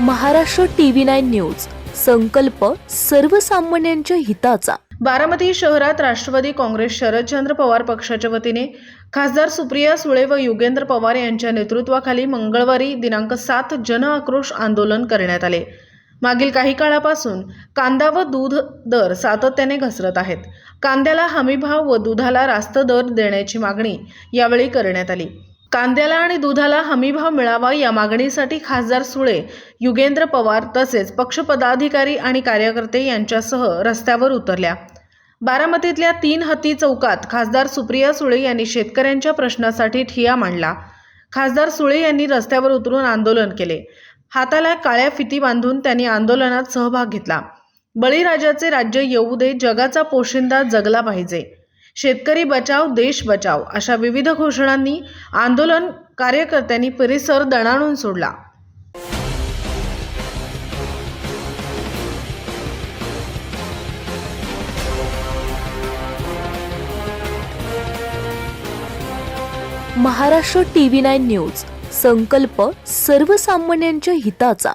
Maharashtra TV nine news. संकल्प सर्वसामान्यांच्या हिताचा. बारामती शहरात राष्ट्रवादी काँग्रेस शरदचंद्र पवार पक्षाच्या वतीने खासदार सुप्रिया सुळे व युगेंद्र पवार यांच्या नेतृत्वाखाली मंगळवारी दिनांक सात जन आक्रोश आंदोलन करण्यात आले. मागील काही काळापासून कांदा व दूध दर सातत्याने घसरत आहेत. कांद्याला हमीभाव व दुधाला रास्त दर देण्याची मागणी यावेळी करण्यात आली. कांद्याला आणि दुधाला हमीभाव मिळावा या मागणीसाठी खासदार सुळे युगेंद्र पवार तसेच पक्षपदाधिकारी आणि कार्यकर्ते यांच्यासह रस्त्यावर उतरल्या. बारामतीतल्या तीन हत्ती चौकात खासदार सुप्रिया सुळे यांनी शेतकऱ्यांच्या प्रश्नासाठी ठिया मांडला. खासदार सुळे यांनी रस्त्यावर उतरून आंदोलन केले. हाताला काळ्या फिती बांधून त्यांनी आंदोलनात सहभाग घेतला. बळीराजाचे राज्य येऊ दे जगाचा पोशिंदा जगला पाहिजे. शेतकरी बचाव देश बचाव अशा विविध घोषणांनी आंदोलन कार्यकर्त्यांनी परिसर दणाणून सोडला. महाराष्ट्र टीव्ही नाईन न्यूज संकल्प सर्वसामान्यांच्या हिताचा.